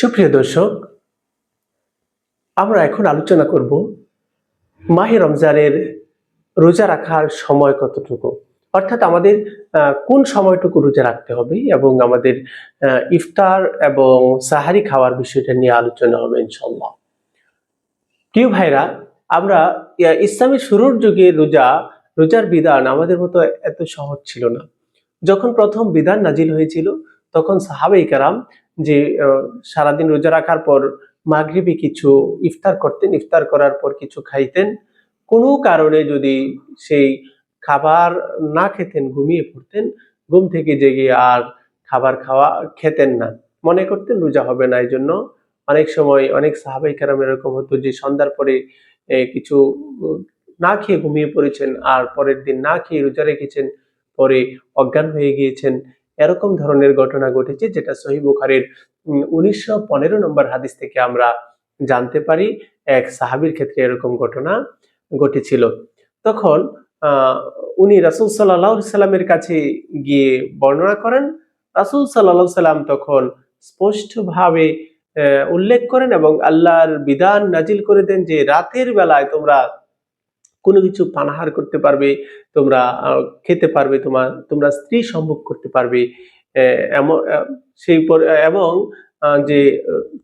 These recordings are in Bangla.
সুপ্রিয় দর্শক, আমরা এখন আলোচনা করব মাহে রমজানের রোজা রাখার সময় কতটুকু? অর্থাৎ আমাদের কোন সময়টুকু রোজা রাখতে হবে এবং আমাদের ইফতার এবং সাহারি খাওয়ার বিষয়টা নিয়ে আলোচনা হবে ইনশাল্লাহ প্রিয় ভাইরা, আমরা ইসলামের শুরুর যুগে রোজা, রোজার বিধান আমাদের মতো এত সহজ ছিল না। যখন প্রথম বিধান নাজিল হয়েছিল, তখন সাহাবাই কারাম যে সারাদিন রোজা রাখার পর মাগরিবে কিছু ইফতার করতেন, ইফতার করার পর কিছু খাইতেন। কোনো কারণে যদি সেই খাবার না খেতেন, ঘুমিয়ে পড়তেন, ঘুম থেকে জেগে আর খাবার খাওয়া খেতেন না। মনে করতেন রোজা হবে না এই জন্য অনেক সময় অনেক সাহাবাই কারাম এরকম হতো যে, সন্ধ্যার পরে কিছু না খেয়ে ঘুমিয়ে পড়েছেন আর পরের দিন না খেয়ে রোজা রেখেছেন, পরে অজ্ঞান হয়ে গিয়েছেন। এরকম ধরনের ঘটনা ঘটেছে যেটা সহি বুখারের উনিশশো পনেরো নম্বর হাদিস থেকে আমরা জানতে পারি, এক সাহাবীর ক্ষেত্রে এরকম ঘটনা ঘটেছিল। তখন উনি রাসুল সাল্লাহ সাল্লামের কাছে গিয়ে বর্ণনা করেন, রাসুল সাল্লাহ সাল্লাম তখন স্পষ্টভাবে উল্লেখ করেন এবং আল্লাহর বিধান নাজিল করে দেন যে রাতের বেলায় তোমরা কোনো কিছু পানাহার করতে পারবে, তোমরা খেতে পারবে, তোমার, তোমরা স্ত্রী সম্ভোগ করতে পারবে এমন সেই পর- এবং যে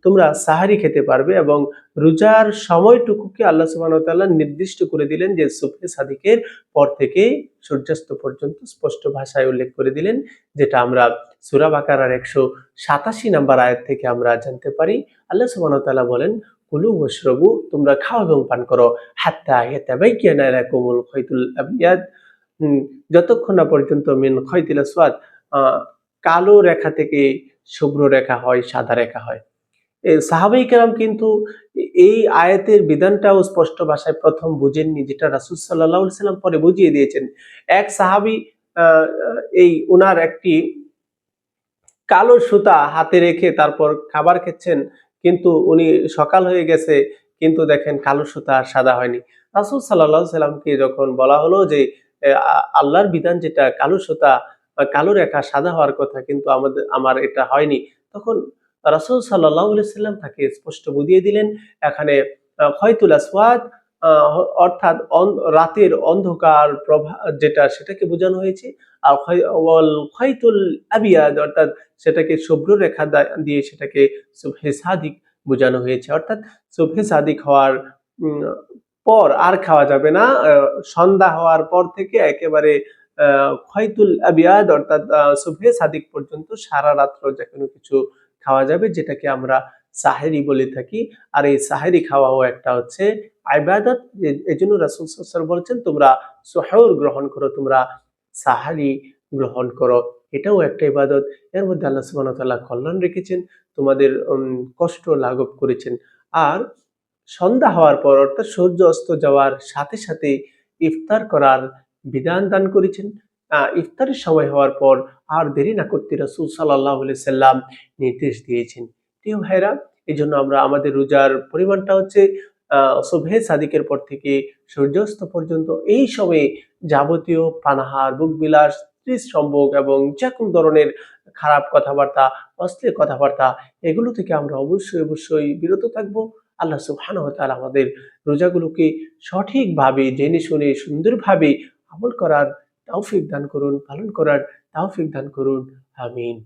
তোমরা সাহারি খেতে পারবে এবং রোজার সময়টুকুকে আল্লাহ সুবহানাহু তাআলা নির্দিষ্ট করে দিলেন যে সুফে সাদিকের পর থেকে সূর্যাস্ত পর্যন্ত স্পষ্ট ভাষায় উল্লেখ করে দিলেন যেটা আমরা সূরা বাকারার একশো সাতাশি নাম্বার আয়াত থেকে আমরা জানতে পারি। আল্লাহ সুবহানাহু তাআলা বলেন কুলু ওয়াশরাবু তোমরা খাও এবং পান করো হাত্তা ইয়াতাবাইয়ানা লাকুমুল খাইতুল আবিয়াদ উম, যতক্ষণ না পর্যন্ত মিন খয়তিল আসওয়াদ আহ, কালো রেখা থেকে শুভ্র রেখা হয়, সাদা রেখা হয়। সাহাবাই কেরাম কিন্তু এই আয়াতের বিধানটাও স্পষ্ট ভাষায় প্রথম বুঝেননি, যেটা রাসুল সাল্লাহ সাল্লাম পরে বুঝিয়ে দিয়েছেন। এক সাহাবি এই ওনার একটি কালো সুতা হাতে রেখে তারপর খাবার খেচ্ছেন, কিন্তু উনি সকাল হয়ে গেছে, কিন্তু দেখেন কালো সুতা আর সাদা হয়নি। রাসুল সাল্লাহ সাল্লামকে যখন বলা হলো যে আল্লাহর বিধান যেটা, কালো সুতা কালো রেখা সাদা হওয়ার কথা কিন্তু আমাদের আমার এটা হয়নি। তখন রাসুল সাল্লাহ সাল্লাম তাকে স্পষ্ট বুঝিয়ে দিলেন এখানে আহ, খয়তুল আসওয়াদ অর্থাৎ রাতের অন্ধকার প্রভা যেটা সেটাকে বোঝানো হয়েছে আর খয়তুল আবিয়াদ অর্থাৎ সেটাকে শুভ্র রেখা দিয়ে সেটাকে সুবহে সাদিক বোঝানো হয়েছে। অর্থাৎ সুবহে সাদিক হওয়ার পর আর খাওয়া যাবে না সন্ধ্যা হওয়ার পর থেকে একেবারে খয়তুল আবিয়াদ, অর্থাৎ সুবহে সাদিক পর্যন্ত সারা রাত্র যে কোনো কিছু খাওয়া যাবে যেটাকে আমরা সাহেরি বলে থাকি। আর এই সাহেরি খাওয়াও একটা হচ্ছে আইবাদত। এই জন্য রাসুল সাল্লাল্লাহু বলছেন, তোমরা সোহর গ্রহণ করো, তোমরা সাহারি গ্রহণ করো। এটাও একটা ইবাদত। এর মধ্যে আল্লাহ ওয়া কল্যাণ রেখেছেন, তোমাদের কষ্ট লাঘব করেছেন। আর সন্ধ্যা হওয়ার পর অর্থাৎ সূর্য অস্ত যাওয়ার সাথে সাথে ইফতার করার বিধান দান করেছেন। ইফতারের সময় হওয়ার পর আর দেরি না করতে রাসূল আলাইহি সাল্লাম নির্দেশ দিয়েছেন। প্রিয় ভাইরা এই জন্য আমরা আমাদের রোজার পরিমাণটা হচ্ছে সুবহে সাদিকের পর থেকে সূর্যাস্ত পর্যন্ত এই সময়ে যাবতীয় পানাহার, বুক বিলাস স্ত্রী সম্ভোগ এবং যে কোনো ধরনের খারাপ কথাবার্তা, অশ্লীল কথাবার্তা, এগুলো থেকে আমরা অবশ্যই অবশ্যই বিরত থাকব। আল্লাহ সুবহানাহু ওয়া আমাদের রোজাগুলোকে সঠিকভাবে জেনে শুনে সুন্দরভাবে আমল করার তাওফিক দান করুন পালন করার তাওফিক দান করুন। আমিন।